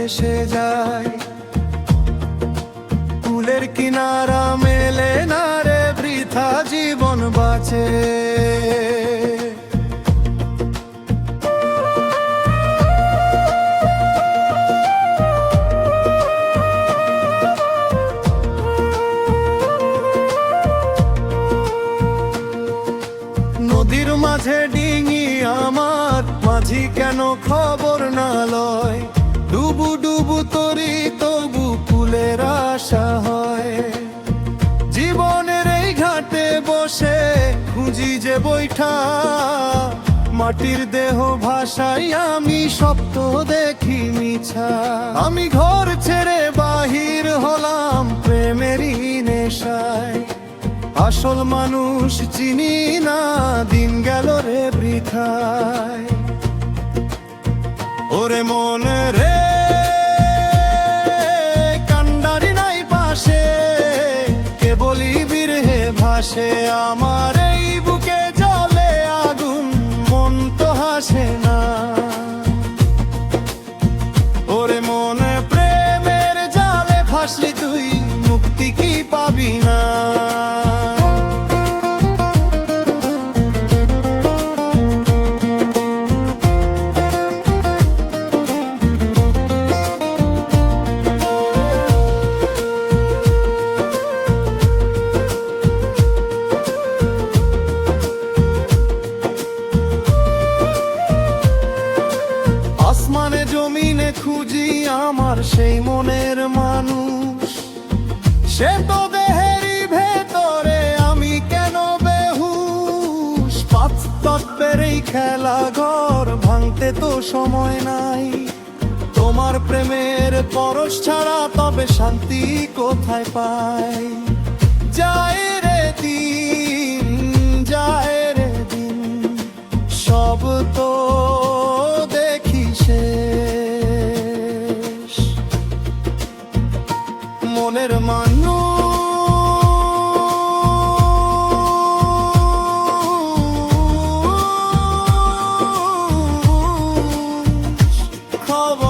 ভেসে যায়। ফুলের কিনারা মেলে না রে, বৃথা জীবন বাঁচে। নদীর মাঝে ডিঙি আমার, মাঝি কেন খবর না খুঁজি যে বৈঠা। মাটির দেহ ভাষাই আমি সপ্ত দেখি মিছা। আমি ঘর ছেড়ে বাহির হলাম প্রেমেরই নেশায়। আসল মানুষ চিনি না, দিন গেল রে বৃথায়। ওরে মন রে, কান্ডারি নাই পাশে, কেবলই বিরহে ভাসে আমার জমিনে খুঁজি আমার সেই মনের মানুষ। সে তো দেহেরই ভেতরে আমি কেন বেহুশ? পাঁচ তত্ত্বের এই খেলা ঘর ভাঙতে তো সময় নাই। তোমার প্রেমের পরশ ছাড়া তবে শান্তি কোথায় পাই? যায় রে দিন মনের মানুষ খবর